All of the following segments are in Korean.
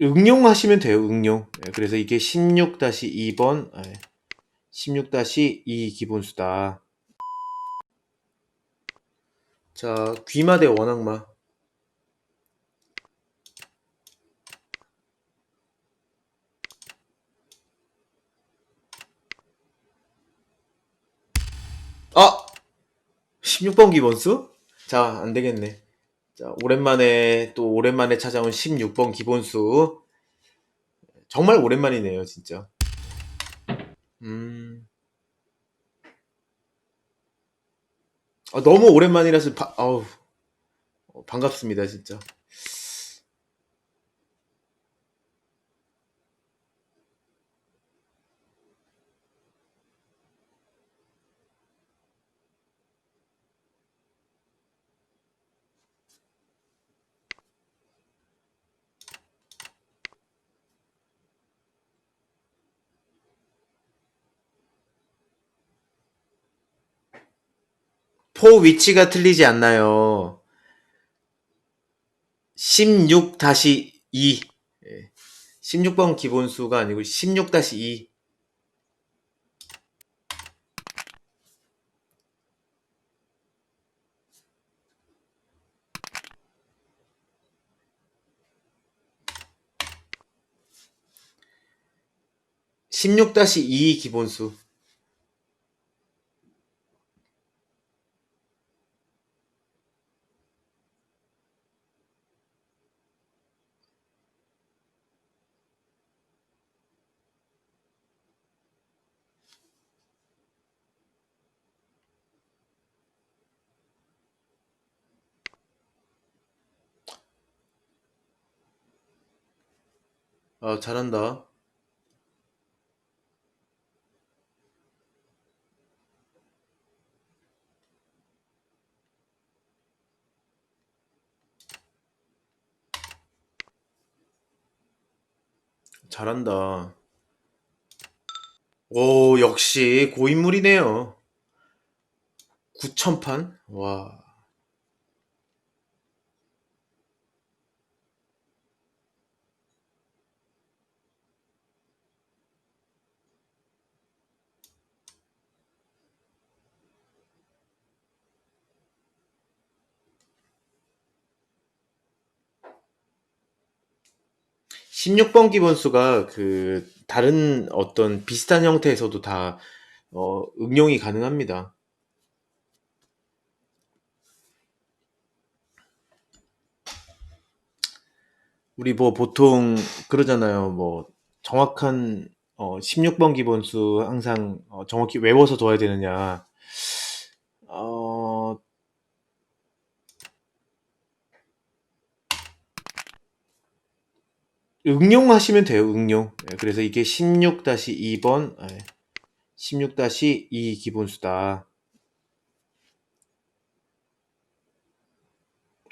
응용하시면 돼요, 응용. 예, 그래서 이게 16-2번, 16-2 기본수다. 자, 귀마 대 원악마. 아! 16번 기본수? 자, 안 되겠네. 자, 오랜만에, 또 오랜만에 찾아온 16번 기본수. 정말 오랜만이네요, 진짜. 음. 아, 너무 오랜만이라서, 바, 아우, 어, 반갑습니다, 진짜. 포 위치가 틀리지 않나요? 16-2. 16번 기본수가 아니고 16-2. (16-2) 기본수 아, 잘한다. 잘한다. 오, 역시 고인물이네요. 9천판? 와. 16번 기본수가 그 다른 어떤 비슷한 형태에서도 다 어, 응용이 가능합니다. 우리 뭐 보통 그러잖아요. 뭐 정확한 어, 16번 기본수 항상 어, 정확히 외워서 둬야 되느냐. 어, 응용하시면 돼요, 응용. 예, 그래서 이게 16-2번, 16-2 기본수다.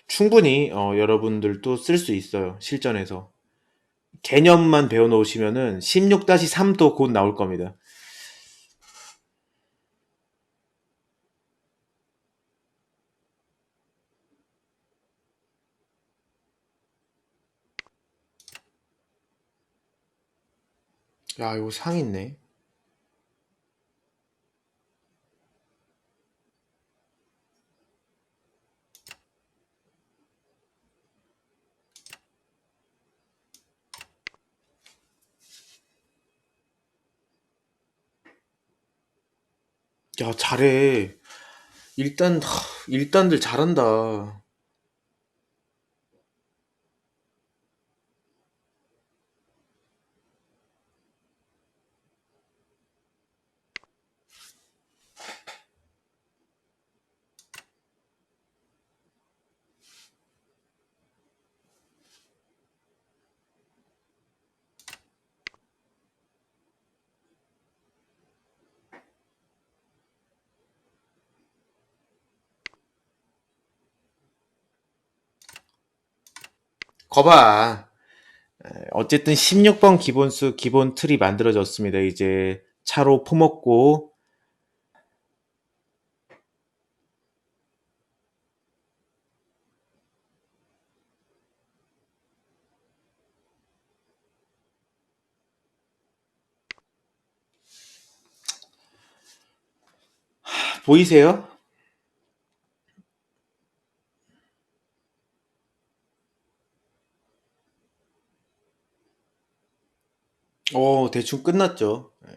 충분히 어, 여러분들도 쓸 수 있어요, 실전에서. 개념만 배워 놓으시면은 16-3도 곧 나올 겁니다. 야, 이거 상 있네. 야, 잘해. 일단, 하, 일단들 잘한다. 거봐. 어쨌든 16번 기본수 기본 틀이 만들어졌습니다. 이제 차로 퍼먹고 보이세요? 대충 끝났죠. 예.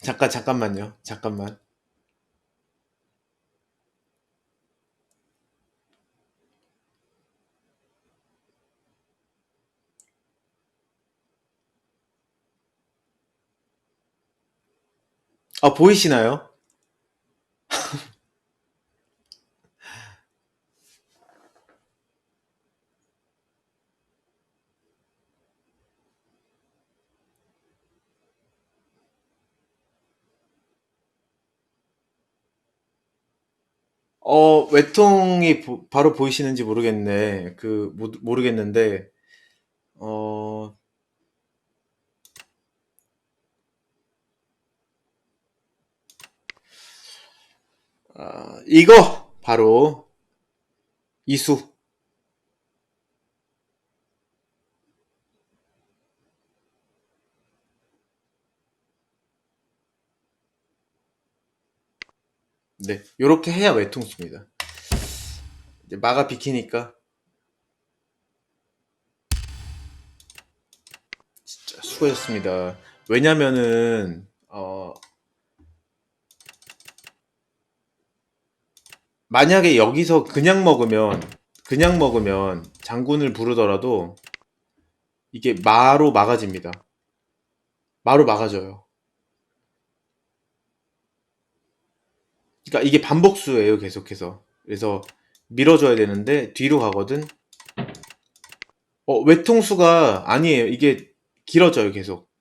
잠깐, 잠깐만요. 잠깐만. 아, 보이시나요? 어, 외통이 보- 바로 보이시는지 모르겠네. 그, 모- 모르겠는데, 어, 아, 이거! 바로, 이수. 네. 요렇게 해야 외통수입니다. 이제 마가 비키니까, 진짜 수고하셨습니다. 왜냐면은, 어, 만약에 여기서 그냥 먹으면, 그냥 먹으면 장군을 부르더라도 이게 마로 막아집니다. 마로 막아져요. 그러니까 이게 반복수예요, 계속해서. 그래서 밀어줘야 되는데 뒤로 가거든. 어, 외통수가 아니에요. 이게 길어져요, 계속.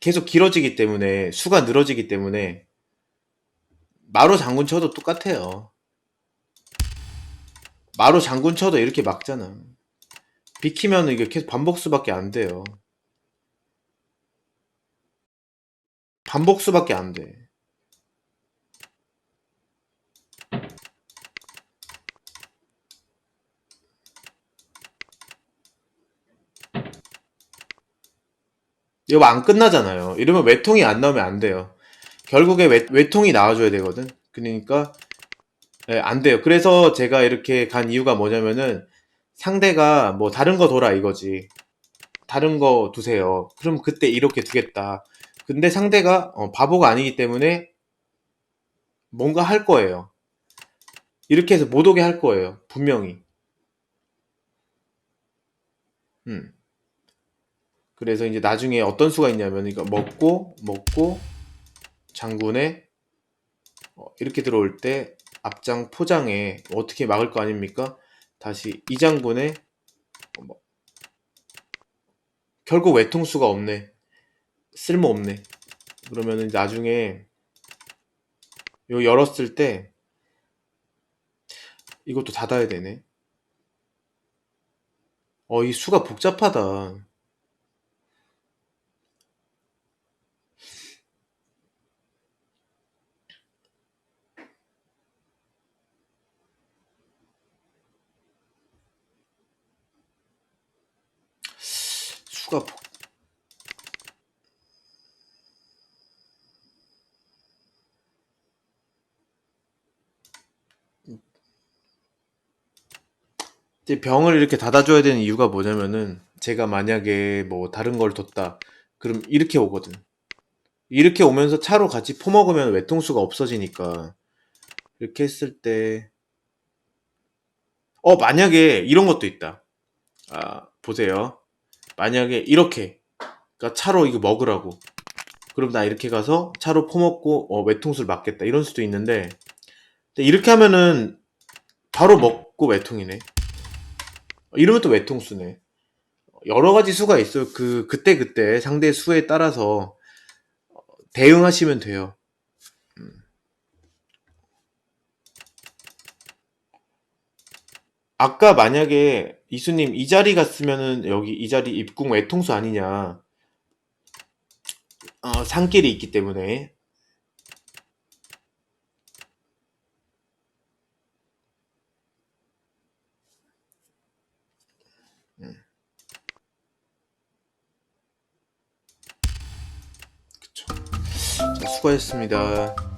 계속 길어지기 때문에 수가 늘어지기 때문에 마로 장군 쳐도 똑같아요. 마로 장군 쳐도 이렇게 막잖아. 비키면 이게 계속 반복수밖에 안 돼요. 반복수밖에 안 돼. 이거 안 끝나잖아요. 이러면 외통이 안 나오면 안 돼요. 결국에 외, 외통이 나와줘야 되거든. 그러니까 예, 안 돼요. 그래서 제가 이렇게 간 이유가 뭐냐면은 상대가 뭐 다른 거 돌아 이거지. 다른 거 두세요. 그럼 그때 이렇게 두겠다. 근데 상대가 어, 바보가 아니기 때문에 뭔가 할 거예요. 이렇게 해서 못 오게 할 거예요. 분명히. 음. 그래서 이제 나중에 어떤 수가 있냐면 이거 먹고 먹고 장군에 어, 이렇게 들어올 때 앞장 포장에 어떻게 막을 거 아닙니까? 다시 이 장군에 어, 뭐, 결국 외통수가 없네. 쓸모 없네. 그러면은 나중에 요 열었을 때 이것도 닫아야 되네. 어, 이 수가 복잡하다. 복... 이제 병을 이렇게 닫아줘야 되는 이유가 뭐냐면은 제가 만약에 뭐 다른 걸 뒀다. 그럼 이렇게 오거든. 이렇게 오면서 차로 같이 퍼먹으면 외통수가 없어지니까 이렇게 했을 때 어, 만약에 이런 것도 있다. 아, 보세요. 만약에 이렇게 그러니까 차로 이거 먹으라고. 그럼 나 이렇게 가서 차로 퍼먹고 어, 외통수를 맞겠다. 이런 수도 있는데 이렇게 하면은 바로 먹고 외통이네. 이러면 또 외통수네. 여러 가지 수가 있어요. 그 그때 그때 상대 수에 따라서 대응하시면 돼요. 아까 만약에 이수님 이 자리 갔으면은 여기 이 자리 입궁 외통수 아니냐. 어, 산길이 있기 때문에. 음. 수고하셨습니다.